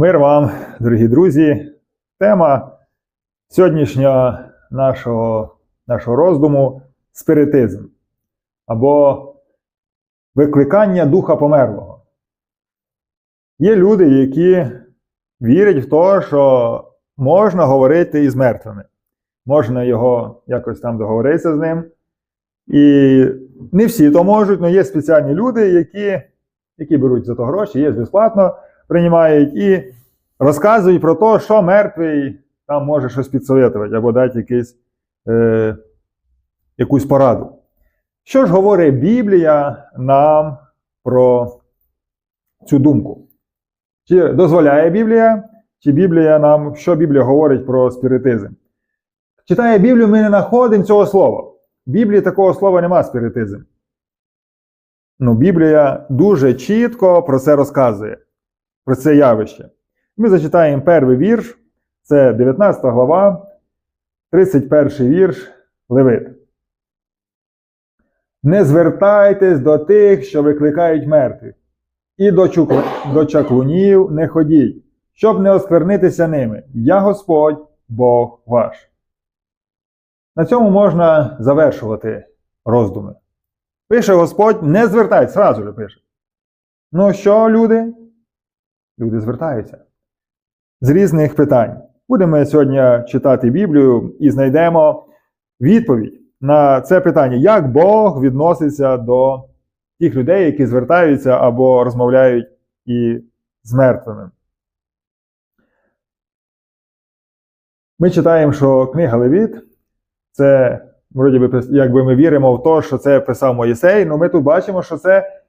Мир вам, дорогі друзі. Тема сьогоднішнього нашого, нашого роздуму спиритизм або викликання духа померлого. Є люди, які вірять в те, що можна говорити із мертвими. Можна його якось там договоритися з ним. І не всі то можуть, але є спеціальні люди, які, які беруть за то гроші, є безплатно приймають і розказують про те, що мертвий там може щось підсоветувати або дати якийсь, е, якусь пораду. Що ж говорить Біблія нам про цю думку? Чи дозволяє Біблія, чи Біблія нам, що Біблія говорить про спіритизм? Читає Біблію, ми не знаходимо цього слова. В Біблії такого слова нема спіритизм. Ну, Біблія дуже чітко про це розказує, про це явище. Ми зачитаємо перший вірш, це 19 глава, 31 вірш Левит. Не звертайтесь до тих, що викликають мертвих, і до, чукл... до чаклунів не ходіть, щоб не осквернитися ними. Я Господь, Бог ваш. На цьому можна завершувати роздуми. Пише Господь, не звертайтесь, зразу же пише. Ну що, люди? Люди звертаються з різних питань. Будемо сьогодні читати Біблію і знайдемо відповідь на це питання, як Бог відноситься до тих людей, які звертаються або розмовляють і з мертвими. Ми читаємо, що книга Левіт це, вроді би, якби ми віримо в те, що це писав Моїсей, але ми тут бачимо, що це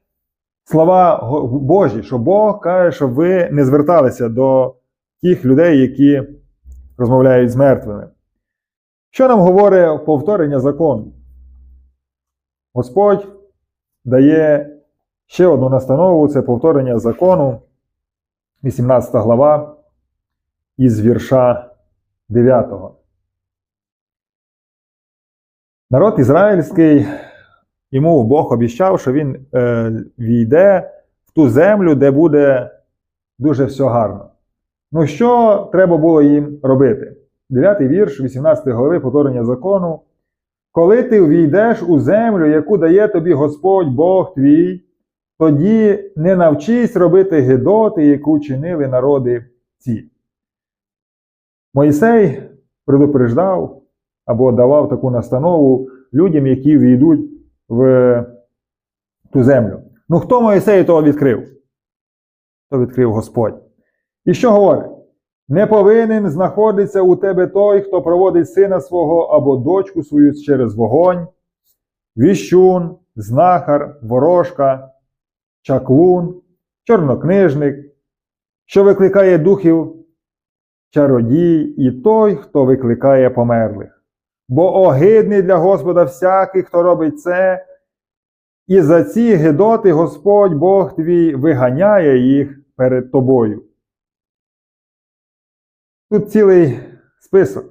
слова Божі, що Бог каже, щоб ви не зверталися до тих людей, які розмовляють з мертвими. Що нам говорить повторення закону? Господь дає ще одну настанову це повторення закону, 18 глава, із вірша 9. Народ ізраїльський, йому Бог обіщав, що він е, війде в ту землю, де буде дуже все гарно. Ну, що треба було їм робити? Дев'ятий вірш, 18 глави повторення закону. Коли ти увійдеш у землю, яку дає тобі Господь Бог твій, тоді не навчись робити гидоти, яку чинили народи ці. Моїсей предупреждав або давав таку настанову людям, які війдуть в ту землю. Ну, хто Моїсею того відкрив? То відкрив Господь. І що говорить? Не повинен знаходитися у тебе той, хто проводить сина свого або дочку свою через вогонь, віщун, знахар, ворожка, чаклун, чорнокнижник, що викликає духів чародій, і той, хто викликає померлих. Бо огидний для Господа всякий, хто робить це, і за ці гидоти Господь Бог твій виганяє їх перед тобою. Тут цілий список.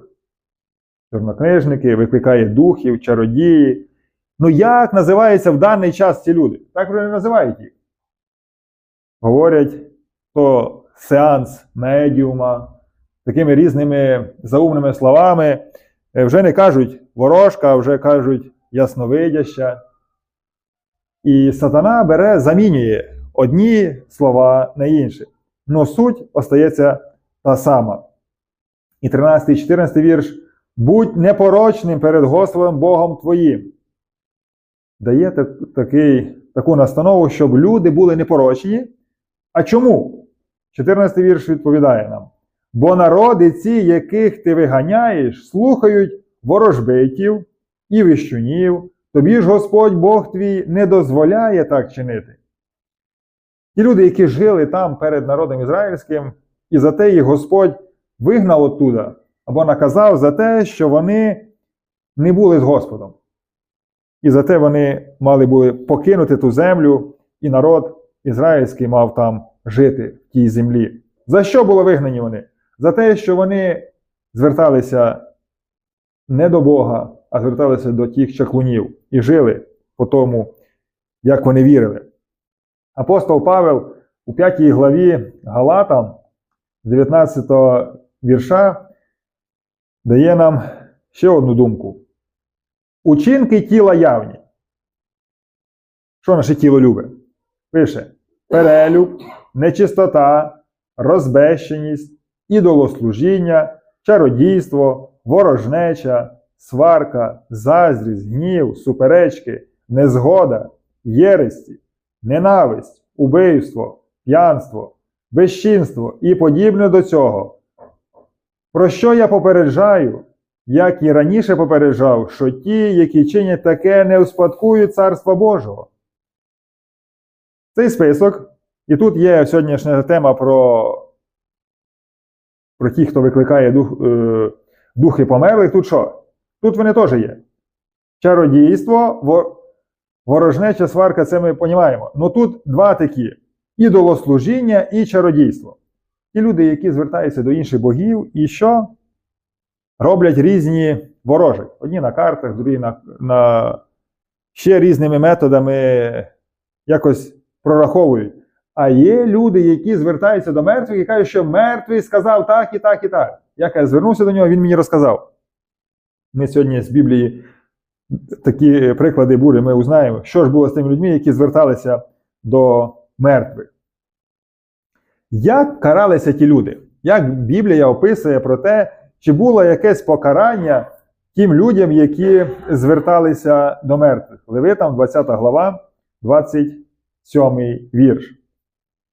Чорнокнижники, викликає духів, чародії. Ну, як називаються в даний час ці люди? Так вже не називають їх. Говорять, то сеанс медіума, такими різними заумними словами. Е, вже не кажуть ворожка, вже кажуть ясновидяща. І сатана бере, замінює одні слова на інші. Но суть остається та сама. І 13 і 14 вірш. Будь непорочним перед Господом Богом твоїм. Дає такий, таку настанову, щоб люди були непорочні. А чому? 14 вірш відповідає нам. Бо народи ці, яких ти виганяєш, слухають ворожбитів і віщунів, тобі ж Господь Бог твій не дозволяє так чинити. Ті люди, які жили там перед народом ізраїльським, і за те їх Господь вигнав оттуда або наказав за те, що вони не були з Господом. І за те вони мали були покинути ту землю, і народ ізраїльський мав там жити в тій землі. За що були вигнані вони? За те, що вони зверталися не до Бога, а зверталися до тих чаклунів і жили по тому, як вони вірили. Апостол Павел у 5 главі Галатам з 19 вірша дає нам ще одну думку. Учинки тіла явні. Що наше тіло любить? Пише: перелюб, нечистота, розбещеність, ідолослужіння, чародійство, ворожнеча, сварка, заздрість, гнів, суперечки, незгода, єресті, ненависть, убивство, п'янство, безчинство і подібне до цього. Про що я попереджаю, як і раніше попереджав, що ті, які чинять таке, не успадкують Царства Божого. Цей список, і тут є сьогоднішня тема про, про ті, хто викликає дух, е, духи померлих. Тут що? Тут вони теж є. Чародійство, вор, ворожнеча сварка, це ми розуміємо. Ну тут два такі: ідолослужіння і чародійство. Ті люди, які звертаються до інших богів, і що? Роблять різні ворожі. Одні на картах, другі на, на ще різними методами якось прораховують. А є люди, які звертаються до мертвих і кажуть, що мертвий сказав так і так і так. Як я звернувся до нього, він мені розказав. Ми сьогодні з Біблії такі приклади буде, ми узнаємо, що ж було з тими людьми, які зверталися до мертвих. Як каралися ті люди? Як Біблія описує про те, чи було якесь покарання тим людям, які зверталися до мертвих? Левитам, 20 глава, 27 вірш.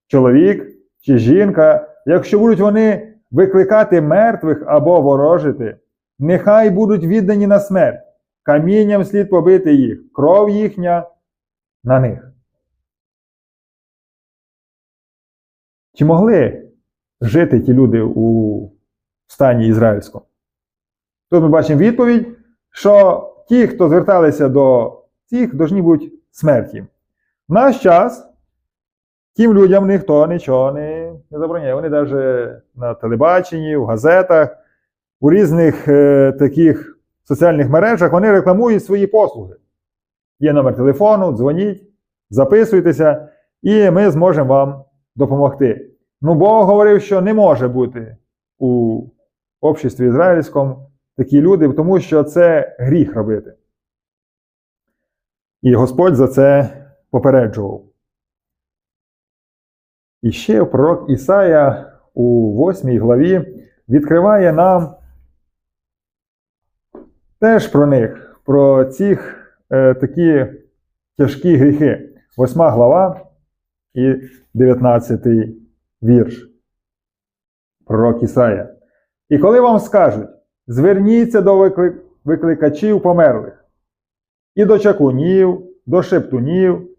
Чоловік чи жінка, якщо будуть вони викликати мертвих або ворожити, нехай будуть віддані на смерть, камінням слід побити їх, кров їхня на них. Чи могли жити ті люди у стані ізраїльському? Тут ми бачимо відповідь, що ті, хто зверталися до цих, повинні бути смерті. В наш час тим людям ніхто нічого не, не забороняє. Вони навіть на телебаченні, в газетах, у різних е, таких соціальних мережах вони рекламують свої послуги. Є номер телефону, дзвоніть, записуйтеся, і ми зможемо вам допомогти. Ну, Бог говорив, що не може бути у обществі ізраїльському такі люди, тому що це гріх робити. І Господь за це попереджував. І ще пророк Ісая у 8 главі відкриває нам теж про них, про цих е, такі тяжкі гріхи. 8 глава і 19 вірш. Пророк Ісая. І коли вам скажуть, зверніться до виклик... викликачів померлих, і до чакунів, до шептунів,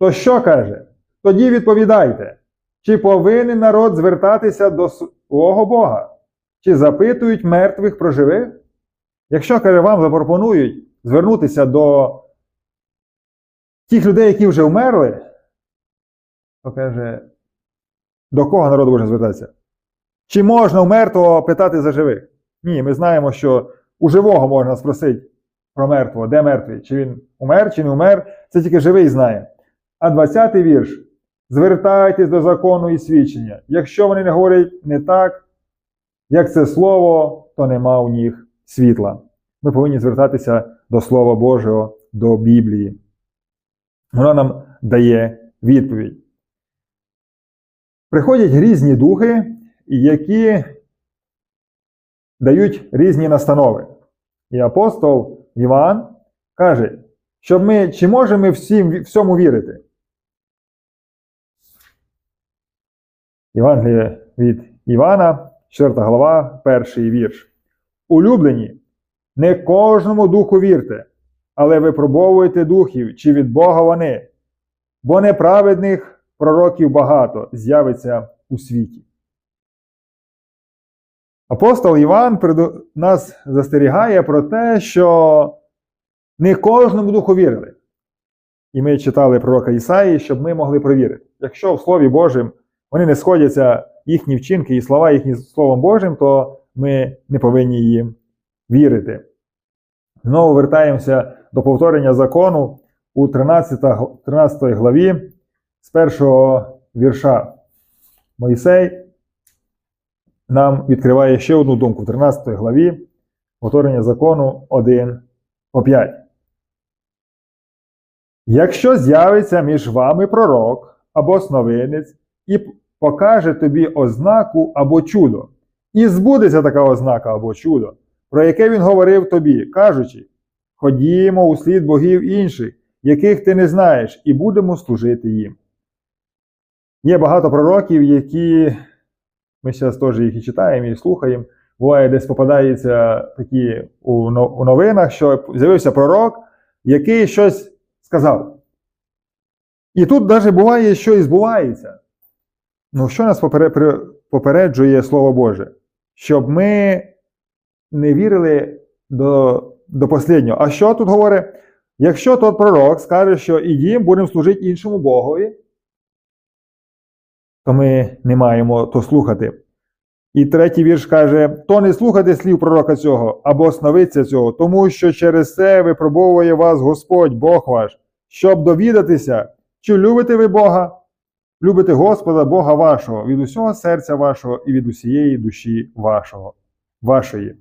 то що каже? Тоді відповідайте, чи повинен народ звертатися до свого Бога, чи запитують мертвих про живих? Якщо каже, вам запропонують звернутися до тих людей, які вже вмерли, то каже, до кого народ може звертатися? Чи можна у мертвого питати за живих? Ні, ми знаємо, що у живого можна спросити про мертвого, де мертвий, чи він умер, чи не умер, це тільки живий знає. А 20-й вірш. Звертайтесь до закону і свідчення. Якщо вони не говорять не так, як це слово, то нема у них світла. Ми повинні звертатися до Слова Божого, до Біблії. Вона нам дає відповідь. Приходять різні духи, які дають різні настанови. І апостол Іван каже, що ми, чи можемо ми всім, всьому вірити? Євангеліє від Івана, 4 глава, перший вірш. Улюблені, не кожному духу вірте, але випробовуйте духів, чи від Бога вони, бо неправедних пророків багато з'явиться у світі. Апостол Іван нас застерігає про те, що не кожному духу вірили. І ми читали пророка Ісаї, щоб ми могли провірити. Якщо в Слові Божому вони не сходяться їхні вчинки і слова їхні Словом Божим, то ми не повинні їм вірити. Знову вертаємося до повторення закону у 13 13 главі з першого вірша. Мойсей нам відкриває ще одну думку в 13 главі повторення закону 1 по 5. Якщо з'явиться між вами пророк або сновинець і покаже тобі ознаку або чудо, і збудеться така ознака або чудо, про яке він говорив тобі, кажучи: Ходімо у слід богів інших, яких ти не знаєш, і будемо служити їм. Є багато пророків, які ми зараз теж їх і читаємо, і слухаємо. Буває, десь попадається такі у новинах, що з'явився пророк, який щось сказав. І тут навіть буває, що і збувається. Ну, що нас попереджує Слово Боже? Щоб ми не вірили до до останнього. А що тут говорить? Якщо тот пророк скаже, що ідім, будемо служити іншому Богові, то ми не маємо то слухати. І третій вірш каже: то не слухайте слів пророка цього або сновидця цього, тому що через це випробовує вас Господь, Бог ваш, щоб довідатися, чи любите ви Бога, любите Господа, Бога вашого, від усього серця вашого і від усієї душі вашого, вашої.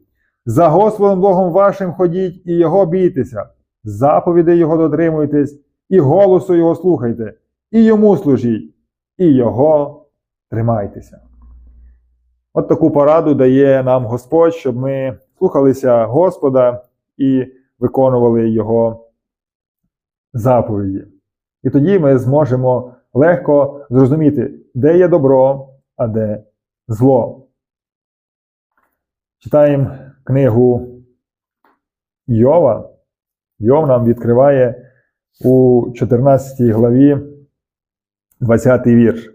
За Господом Богом вашим ходіть і Його бійтеся, заповідей Його дотримуйтесь, і голосу Його слухайте, і йому служіть, і Його тримайтеся. От таку пораду дає нам Господь, щоб ми слухалися Господа і виконували Його заповіді. І тоді ми зможемо легко зрозуміти, де є добро, а де зло. Читаємо книгу Йова. Йов нам відкриває у 14 главі 20 вірш.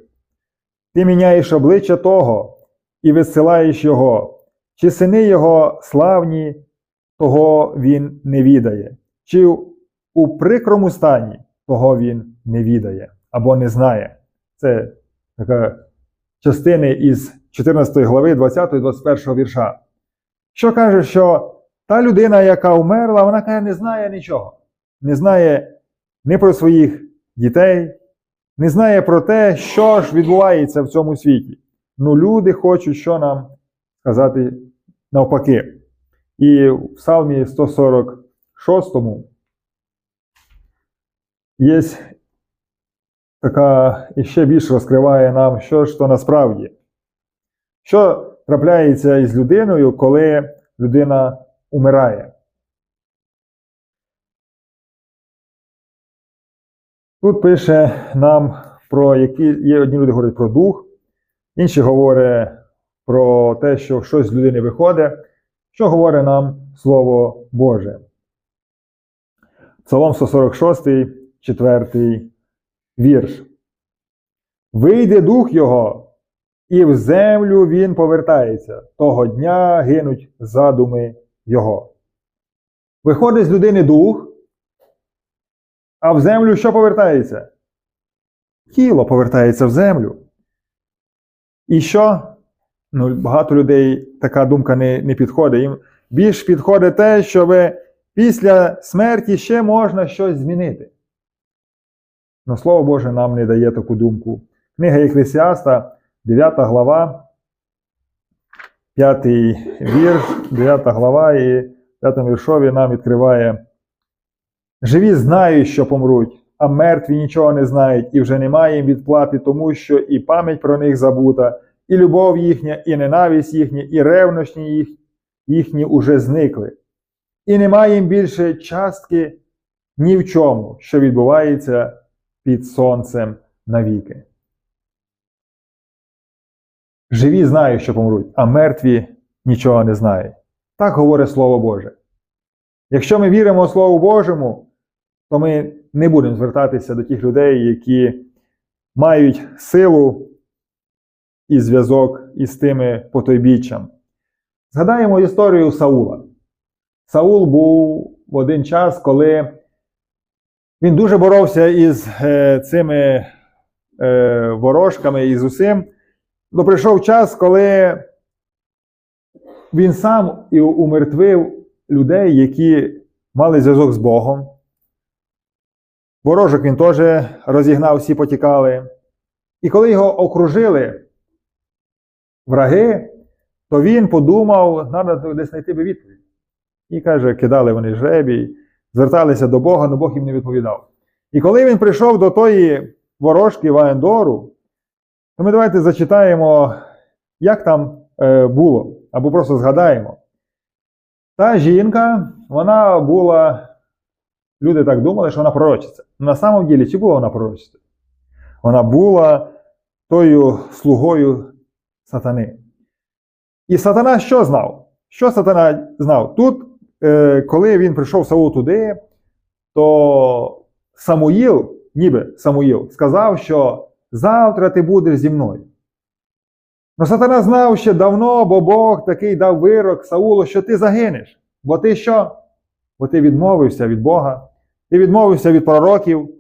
Ти міняєш обличчя того і висилаєш його, чи сини його славні, того він не відає, чи у прикрому стані того він не відає або не знає. Це така частина із 14 глави 20-21 вірша. Що каже, що та людина, яка вмерла, вона каже, не знає нічого. Не знає ні про своїх дітей, не знає про те, що ж відбувається в цьому світі. Ну, люди хочуть що нам сказати навпаки. І в Псалмі 146 є така і ще більше розкриває нам, що ж то насправді. Що трапляється із людиною, коли людина умирає. Тут пише нам про які є одні люди говорять про дух, інші говорять про те, що щось з людини виходить, що говорить нам Слово Боже. Псалом 146, 4 вірш. Вийде дух його, і в землю він повертається. Того дня гинуть задуми його. Виходить з людини дух, а в землю що повертається? Тіло повертається в землю. І що? Ну, Багато людей така думка не не підходить. Їм більш підходить те, що після смерті ще можна щось змінити. Но Слово Боже нам не дає таку думку. Книга Еклесіаста, 9 глава, 5 вірш, 9 глава і 5 віршові нам відкриває. Живі знають, що помруть, а мертві нічого не знають, і вже немає їм відплати, тому що і пам'ять про них забута, і любов їхня, і ненависть їхня, і ревнощі їх, їхні уже зникли. І немає їм більше частки ні в чому, що відбувається під сонцем навіки. Живі знають, що помруть, а мертві нічого не знають. Так говорить Слово Боже. Якщо ми віримо Слову Божому, то ми не будемо звертатися до тих людей, які мають силу і зв'язок із тими потойбіччям. Згадаємо історію Саула. Саул був в один час, коли він дуже боровся із е, цими е, ворожками і з усім. Но прийшов час, коли він сам і умертвив людей, які мали зв'язок з Богом. Ворожок він теж розігнав, всі потікали. І коли його окружили враги, то він подумав, треба десь знайти би відповідь. І каже, кидали вони жребій, зверталися до Бога, але Бог їм не відповідав. І коли він прийшов до тої ворожки Ваендору, то ми давайте зачитаємо, як там е, було, або просто згадаємо. Та жінка, вона була, люди так думали, що вона пророчиця. На самом ділі, чи була вона пророчиця? Вона була тою слугою сатани. І сатана що знав? Що сатана знав? Тут, е, коли він прийшов Саул туди, то Самуїл, ніби Самуїл, сказав, що завтра ти будеш зі мною. Ну, сатана знав ще давно, бо Бог такий дав вирок Саулу, що ти загинеш. Бо ти що? Бо ти відмовився від Бога, ти відмовився від пророків,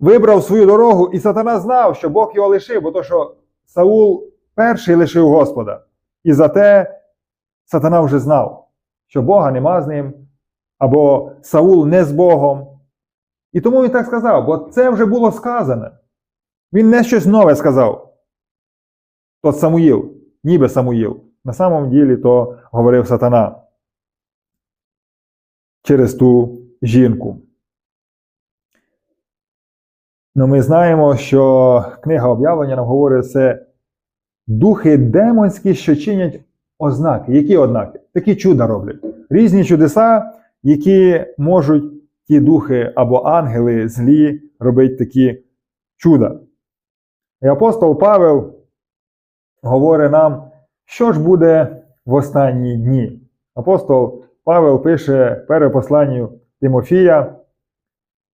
вибрав свою дорогу, і сатана знав, що Бог його лишив, бо то, що Саул перший лишив Господа. І за те сатана вже знав, що Бога нема з ним, або Саул не з Богом. І тому він так сказав, бо це вже було сказане. Він не щось нове сказав. Тот Самуїл, ніби Самуїл. На самом ділі то говорив сатана через ту жінку. Ну, ми знаємо, що книга об'явлення нам говорить це духи демонські, що чинять ознаки. Які ознаки? Такі чуда роблять. Різні чудеса, які можуть ті духи або ангели злі робити такі чуда. І апостол Павел говорить нам, що ж буде в останні дні. Апостол Павел пише перше посланню Тимофія,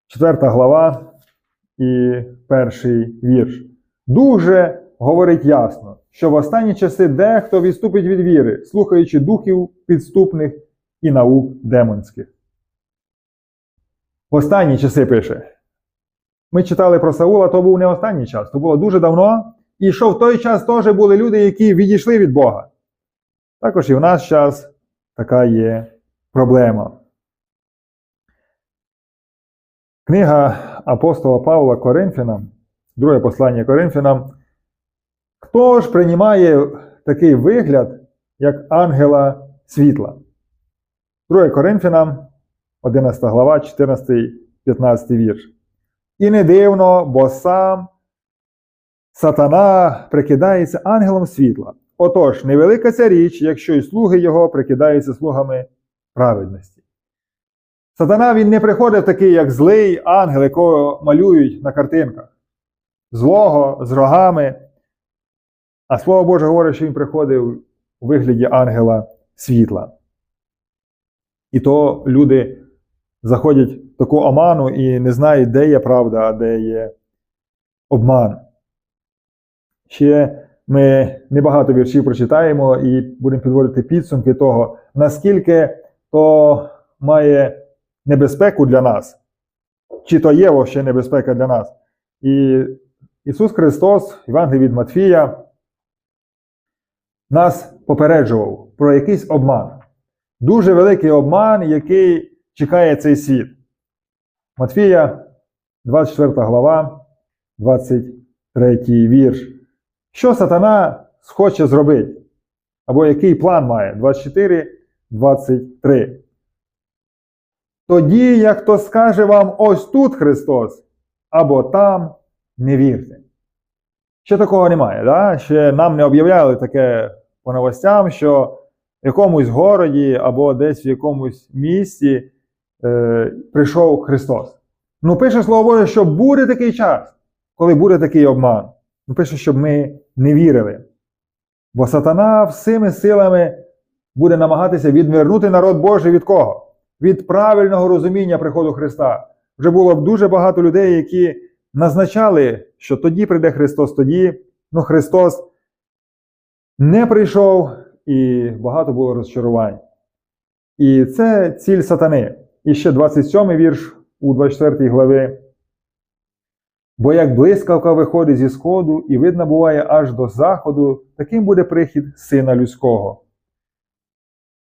4 глава і перший вірш. Дуже говорить ясно, що в останні часи дехто відступить від віри, слухаючи духів підступних і наук демонських. В останні часи пише. Ми читали про Саула, то був не останній час, то було дуже давно. І що в той час теж були люди, які відійшли від Бога. Також і в наш час така є проблема. Книга апостола Павла Коринфянам, друге послання Коринфянам. Хто ж приймає такий вигляд, як ангела світла? 2 Коринфянам, 11 глава, 14, 15 вірш. І не дивно, бо сам сатана прикидається ангелом світла. Отож, невелика ця річ, якщо й слуги його прикидаються слугами праведності. Сатана він не приходить такий, як злий ангел, якого малюють на картинках. Злого, з рогами. А Слово Боже говорить, що він приходив у вигляді ангела світла. І то люди заходять в таку оману і не знають, де є правда, а де є обман. Ще ми небагато віршів прочитаємо і будемо підводити підсумки того, наскільки то має небезпеку для нас, чи то є ще небезпека для нас. І Ісус Христос, Євангелій від Матфія, нас попереджував про якийсь обман. Дуже великий обман, який чекає цей світ. Матфія, 24 глава, 23 вірш. Що сатана схоче зробити? Або який план має? 24, 23. Тоді, як хто скаже вам ось тут Христос, або там, не вірте. Ще такого немає. Да? Ще нам не об'являли таке по новостям, що в якомусь городі або десь в якомусь місті е, прийшов Христос. Ну, пише Слово Боже, що буде такий час, коли буде такий обман. Ну, пише, щоб ми не вірили. Бо сатана всіми силами буде намагатися відвернути народ Божий від кого? Від правильного розуміння приходу Христа. Вже було б дуже багато людей, які назначали, що тоді прийде Христос, тоді, ну Христос не прийшов, і багато було розчарувань. І це ціль сатани. І ще 27 вірш у 24 главі. Бо як блискавка виходить зі сходу і видно буває аж до заходу, таким буде прихід Сина Людського.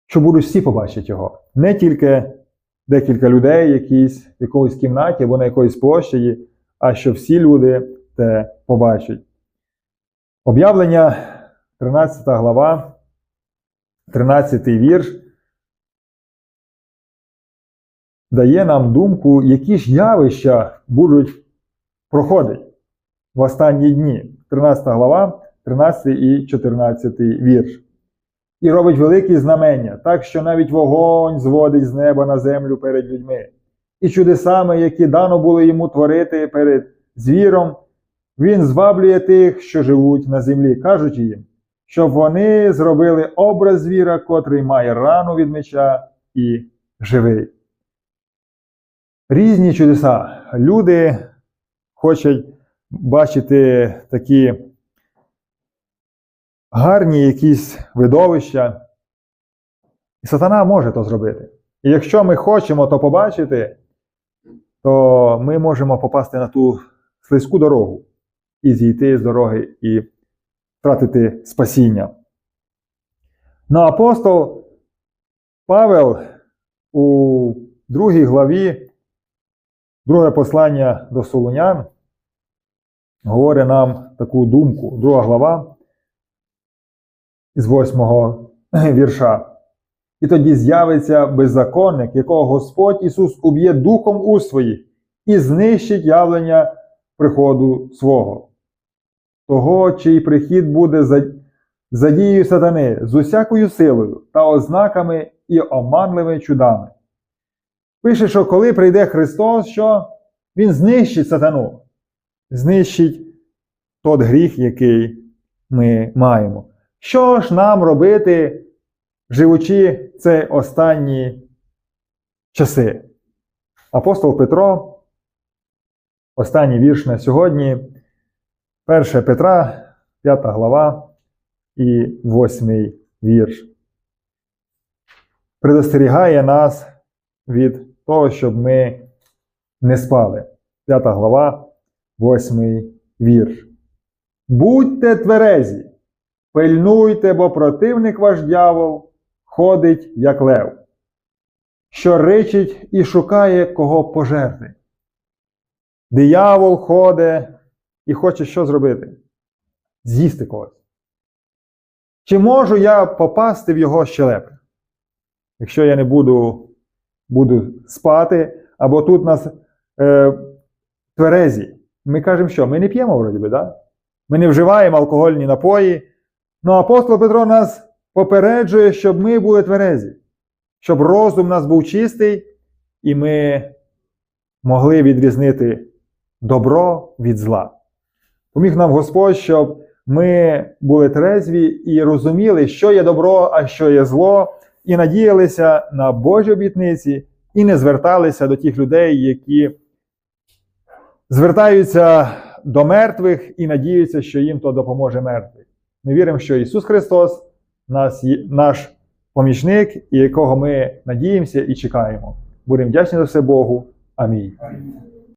Що будуть всі побачити його. Не тільки декілька людей якісь, в якоїсь кімнаті або на якоїсь площаді, а що всі люди те побачать. Об'явлення, 13 глава, 13 вірш, дає нам думку, які ж явища будуть проходити в останні дні. 13 глава, 13 і 14 вірш. І робить великі знамення, так що навіть вогонь зводить з неба на землю перед людьми. І чудесами, які дано було йому творити перед звіром, він зваблює тих, що живуть на землі, кажучи їм, щоб вони зробили образ звіра, котрий має рану від меча і живий. Різні чудеса. Люди хочуть бачити такі гарні якісь видовища. І сатана може то зробити. І якщо ми хочемо то побачити, то ми можемо попасти на ту слизьку дорогу і зійти з дороги і втратити спасіння. Ну, апостол Павел у другій главі, друге послання до Солунян, говорить нам таку думку, друга глава з восьмого вірша. І тоді з'явиться беззаконник, якого Господь Ісус уб'є духом у своїх і знищить явлення приходу свого. Того, чий прихід буде за, за дією сатани з усякою силою та ознаками і оманливими чудами. Пише, що коли прийде Христос, що Він знищить сатану, знищить тот гріх, який ми маємо. Що ж нам робити, живучи ці останні часи? Апостол Петро, останній вірш на сьогодні, 1 Петра, 5 глава і 8 вірш. Предостерігає нас від того, щоб ми не спали. 5 глава, 8 вірш. Будьте тверезі, пильнуйте, бо противник ваш дьявол ходить, як лев, що ричить і шукає кого пожерти. Диявол ходить і хоче що зробити? З'їсти когось. Чи можу я попасти в його щелепи? Якщо я не буду буду спати, або тут нас е, тверезі. Ми кажемо, що ми не п'ємо, вроді би, да? ми не вживаємо алкогольні напої. Ну апостол Петро нас попереджує, щоб ми були тверезі, щоб розум нас був чистий, і ми могли відрізнити добро від зла. Поміг нам Господь, щоб ми були трезві і розуміли, що є добро, а що є зло, і надіялися на Божі обітниці, і не зверталися до тих людей, які звертаються до мертвих і надіються, що їм то допоможе мертвий. Ми віримо, що Ісус Христос нас, є наш помічник, і якого ми надіємося і чекаємо. Будемо вдячні за все Богу. Амінь.